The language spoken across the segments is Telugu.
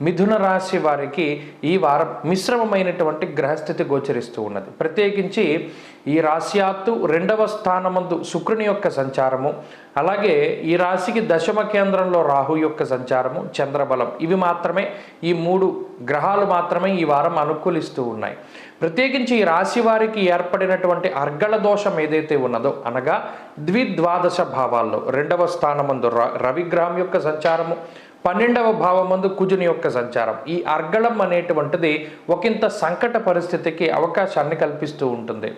మిథున రాశి వారికి ఈ వారం మిశ్రమమైనటువంటి గ్రహస్థితి గోచరిస్తూ ఉన్నది. ప్రత్యేకించి ఈ రాశ్యాత్తు రెండవ స్థానమందు శుక్రుని యొక్క సంచారము అలాగే ఈ రాశికి దశమ కేంద్రంలో రాహు యొక్క సంచారము చంద్రబలం. ఇవి మాత్రమే ఈ మూడు గ్రహాలు మాత్రమే ఈ వారం అనుకూలిస్తూ ఉన్నాయి. ప్రత్యేకించి ఈ రాశి వారికి ఏర్పడినటువంటి అర్గళ దోషం ఏదైతే ఉన్నదో అనగా ద్విద్వాదశ భావాల్లో రెండవ స్థానమందు ర రవిగ్రహం యొక్క సంచారము పన్నెండవ భావమందు కుజుని యొక్క సంచారం. ఈ అర్గళం అనేటువంటిది ఒకంత సంకట పరిస్థితికి అవకాశాన్ని కల్పిస్తూ ఉంటుంది.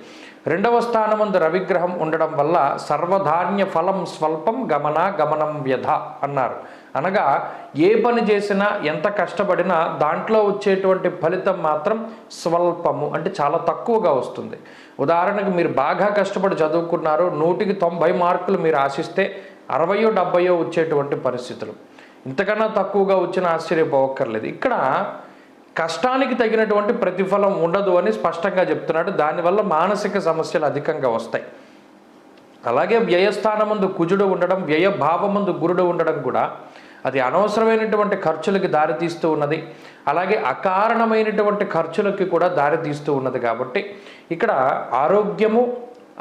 రెండవ స్థానమందు రవిగ్రహం ఉండడం వల్ల సర్వధాన్య ఫలం స్వల్పం గమన గమనం వ్యధ అన్నారు. అనగా ఏ పని చేసినా ఎంత కష్టపడినా దాంట్లో వచ్చేటువంటి ఫలితం మాత్రం స్వల్పము అంటే చాలా తక్కువగా వస్తుంది. ఉదాహరణకు మీరు బాగా కష్టపడి చదువుకున్నారు నూటికి తొంభై మార్కులు మీరు ఆశిస్తే అరవయో డెబ్బయో వచ్చేటువంటి పరిస్థితులు. ఇంతకన్నా తక్కువగా వచ్చిన ఆశ్చర్యపోవక్కర్లేదు. ఇక్కడ కష్టానికి తగినటువంటి ప్రతిఫలం ఉండదు అని స్పష్టంగా చెప్తున్నాడు. దానివల్ల మానసిక సమస్యలు అధికంగా వస్తాయి. అలాగే వ్యయస్థానమందు కుజుడు ఉండడం వ్యయ భావమందు గురుడు ఉండడం కూడా అది అనవసరమైనటువంటి ఖర్చులకి దారితీస్తూ ఉన్నది. అలాగే అకారణమైనటువంటి ఖర్చులకి కూడా దారితీస్తూ ఉన్నది కాబట్టి ఇక్కడ ఆరోగ్యము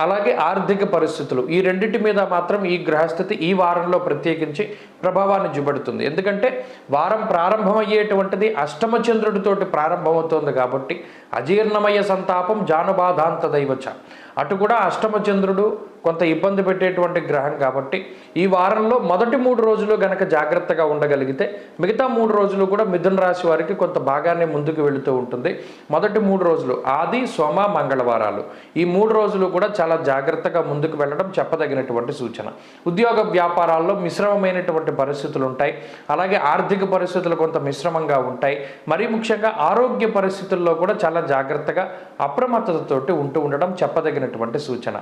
అలాగే ఆర్థిక పరిస్థితులు ఈ రెండింటి మీద మాత్రం ఈ గ్రహస్థితి ఈ వారంలో ప్రత్యేకించి ప్రభావాన్ని చూపెడుతుంది. ఎందుకంటే వారం ప్రారంభమయ్యేటువంటిది అష్టమ చంద్రుడితోటి ప్రారంభమవుతోంది కాబట్టి అజీర్ణమయ సంతాపం జానుబాధాంత దైవచ. అటు కూడా అష్టమచంద్రుడు కొంత ఇబ్బంది పెట్టేటువంటి గ్రహం కాబట్టి ఈ వారంలో మొదటి మూడు రోజులు గనక జాగ్రత్తగా ఉండగలిగితే మిగతా మూడు రోజులు కూడా మిథున రాశి వారికి కొంత బాగానే ముందుకు వెళుతూ ఉంటుంది. మొదటి మూడు రోజులు ఆది సోమ మంగళవారాలు. ఈ మూడు రోజులు కూడా చాలా జాగ్రత్తగా ముందుకు వెళ్ళడం చెప్పదగినటువంటి సూచన. ఉద్యోగ వ్యాపారాల్లో మిశ్రమమైనటువంటి పరిస్థితులు ఉంటాయి. అలాగే ఆర్థిక పరిస్థితులు కొంత మిశ్రమంగా ఉంటాయి. మరీ ముఖ్యంగా ఆరోగ్య పరిస్థితుల్లో కూడా చాలా జాగ్రత్తగా అప్రమత్తతతోటి ఉంటూ ఉండడం చెప్పదగిన చెప్పదగినటువంటి సూచన.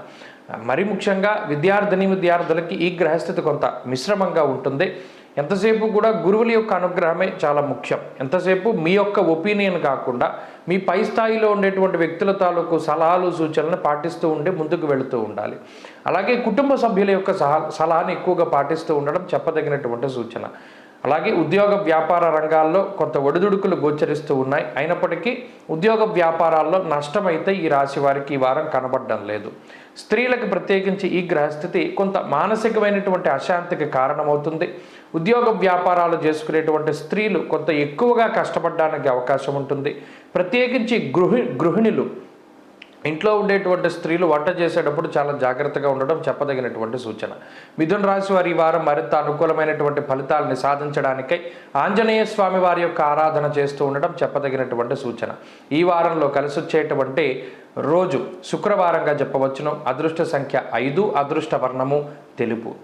మరి ముఖ్యంగా విద్యార్థిని విద్యార్థులకి ఈ గ్రహస్థితి కొంత మిశ్రమంగా ఉంటుంది. ఎంతసేపు కూడా గురువుల యొక్క అనుగ్రహమే చాలా ముఖ్యం. ఎంతసేపు మీ యొక్క ఒపీనియన్ కాకుండా మీ పై స్థాయిలో ఉండేటువంటి వ్యక్తుల తాలూకు సలహాలు సూచనలను పాటిస్తూ ఉండి ముందుకు వెళుతూ ఉండాలి. అలాగే కుటుంబ సభ్యుల యొక్క సహా సలహాను ఎక్కువగా పాటిస్తూ ఉండడం చెప్పదగినటువంటి సూచన. అలాగే ఉద్యోగ వ్యాపార రంగాల్లో కొంత ఒడిదుడుకులు గోచరిస్తూ ఉన్నాయి. అయినప్పటికీ ఉద్యోగ వ్యాపారాల్లో నష్టమైతే ఈ రాశి వారికి ఈ వారం కనబడడం లేదు. స్త్రీలకు ప్రత్యేకించి ఈ గ్రహస్థితి కొంత మానసికమైనటువంటి అశాంతికి కారణమవుతుంది. ఉద్యోగ వ్యాపారాలు చేసుకునేటువంటి స్త్రీలు కొంత ఎక్కువగా కష్టపడడానికి అవకాశం ఉంటుంది. ప్రత్యేకించి గృహి గృహిణులు ఇంట్లో ఉండేటువంటి స్త్రీలు వంట చేసేటప్పుడు చాలా జాగ్రత్తగా ఉండడం చెప్పదగినటువంటి సూచన. మిథున రాశి వారి ఈ వారం మరింత అనుకూలమైనటువంటి ఫలితాలని సాధించడానికై ఆంజనేయ స్వామి వారి యొక్క ఆరాధన చేస్తూ ఉండడం చెప్పదగినటువంటి సూచన. ఈ వారంలో కలిసి వచ్చేటువంటి రోజు శుక్రవారంగా చెప్పవచ్చును. అదృష్ట సంఖ్య ఐదు అదృష్ట వర్ణము తెలుపు.